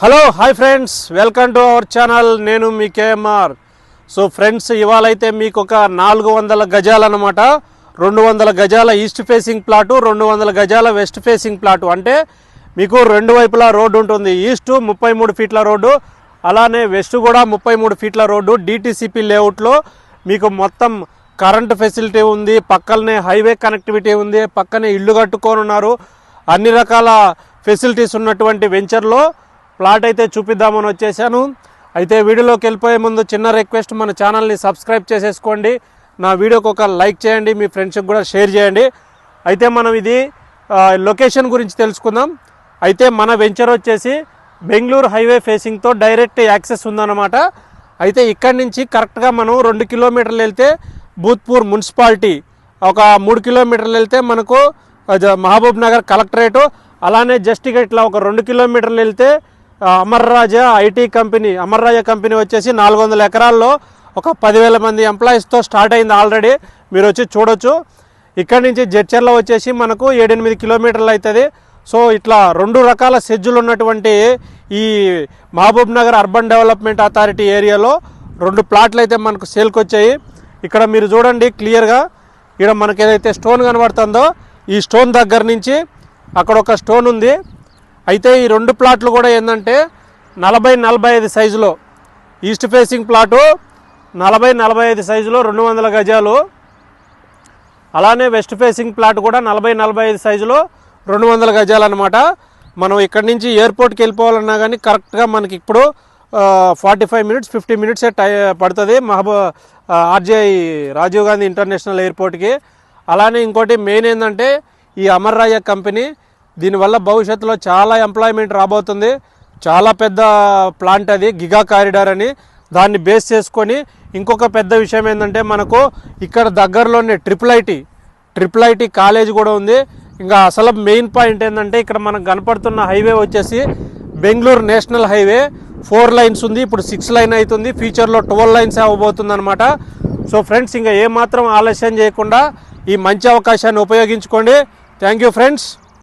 Hello hi friends welcome to our channel నేను మీ KMR so friends ఇవాళైతే మీకు ఒక నాలుగు వందల గజాలన్నమాట. రెండు వందల గజాల ఈస్ట్ ఫేసింగ్ ప్లాటు రెండు వందల గజాల వెస్ట్ ఫేసింగ్ ప్లాటు అంటే మీకు రెండు వైపులా రోడ్డు ఉంటుంది. ఈస్ట్ ముప్పై మూడు ఫీట్ల రోడ్డు అలానే వెస్ట్ కూడా ముప్పై మూడు ఫీట్ల రోడ్డు. డిటీసీపీ లేఅవుట్లో మీకు మొత్తం కరెంట్ ఫెసిలిటీ ఉంది. పక్కనే హైవే కనెక్టివిటీ ఉంది. పక్కనే ఇల్లు కట్టుకొని ఉన్నారు. అన్ని రకాల ఫెసిలిటీస్ ఉన్నటువంటి వెంచర్లో ప్లాట్ అయితే చూపిద్దామని వచ్చేసాను. అయితే వీడియోలోకి వెళ్ళిపోయే ముందు చిన్న రిక్వెస్ట్ మన ఛానల్ని సబ్స్క్రైబ్ చేసేసుకోండి. నా వీడియోకి ఒక లైక్ చేయండి మీ ఫ్రెండ్స్కి కూడా షేర్ చేయండి. అయితే మనం ఇది లొకేషన్ గురించి తెలుసుకుందాం. అయితే మన వెంచర్ వచ్చేసి బెంగళూరు హైవే ఫేసింగ్తో డైరెక్ట్ యాక్సెస్ ఉందన్నమాట. అయితే ఇక్కడి నుంచి కరెక్ట్గా మనం రెండు కిలోమీటర్లు వెళ్తే భూత్పూర్ మున్సిపాలిటీ ఒక మూడు కిలోమీటర్లు వెళ్తే మనకు మహబూబ్ నగర్ కలెక్టరేటు అలానే జస్ట్ ఇక ఇట్లా ఒక రెండు కిలోమీటర్లు వెళ్తే Amar Raja IT company Amar Raja company వచ్చేసి నాలుగు వందల ఎకరాల్లో ఒక పదివేల మంది ఎంప్లాయీస్తో స్టార్ట్ అయింది ఆల్రెడీ మీరు వచ్చి చూడొచ్చు. ఇక్కడ నుంచి జడ్చర్ల వచ్చేసి మనకు ఏడెనిమిది కిలోమీటర్లు అవుతుంది. సో ఇట్లా రెండు రకాల సెజ్జులు ఉన్నటువంటి ఈ Mahabubnagar urban development authority ఏరియాలో రెండు ప్లాట్లు అయితే మనకు సేల్కి వచ్చాయి. ఇక్కడ మీరు చూడండి క్లియర్గా ఇక్కడ మనకి ఏదైతే స్టోన్ కనబడుతుందో ఈ స్టోన్ దగ్గర నుంచి అక్కడ ఒక స్టోన్ ఉంది. అయితే ఈ రెండు ప్లాట్లు కూడా ఏంటంటే నలభై నలభై ఐదు సైజులో ఈస్ట్ ఫేసింగ్ ప్లాటు నలభై నలభై ఐదు సైజులో రెండు వందల గజాలు అలానే వెస్ట్ ఫేసింగ్ ప్లాట్ కూడా నలభై నలభై ఐదు సైజులో రెండు వందల గజాలు అనమాట మనం ఇక్కడి నుంచి ఎయిర్పోర్ట్కి వెళ్ళిపోవాలన్నా కానీ కరెక్ట్గా మనకి ఇప్పుడు ఫార్టీ ఫైవ్ మినిట్స్ ఫిఫ్టీ మినిట్సే టై పడుతుంది మహబూ ఆర్జీఐ రాజీవ్ గాంధీ ఇంటర్నేషనల్ ఎయిర్పోర్ట్కి. అలానే ఇంకోటి మెయిన్ ఏంటంటే ఈ అమర్ రాజా కంపెనీ దీనివల్ల భవిష్యత్తులో చాలా ఎంప్లాయ్మెంట్ రాబోతుంది. చాలా పెద్ద ప్లాంట్ అది గిగా కారిడార్ అని. దాన్ని బేస్ చేసుకొని ఇంకొక పెద్ద విషయం ఏంటంటే మనకు ఇక్కడ దగ్గరలోనే triple IT triple IT college కూడా ఉంది. ఇంకా అసలు మెయిన్ పాయింట్ ఏంటంటే ఇక్కడ మనకు కనపడుతున్న హైవే వచ్చేసి Bengaluru national highway four lines ఉంది ఇప్పుడు సిక్స్ లైన్ అవుతుంది. ఫ్యూచర్లో ట్వెల్వ్ లైన్స్ అవ్వబోతుంది అనమాట సో ఫ్రెండ్స్ ఇంకా ఏమాత్రం ఆలస్యం చేయకుండా ఈ మంచి అవకాశాన్ని ఉపయోగించుకోండి. Thank you friends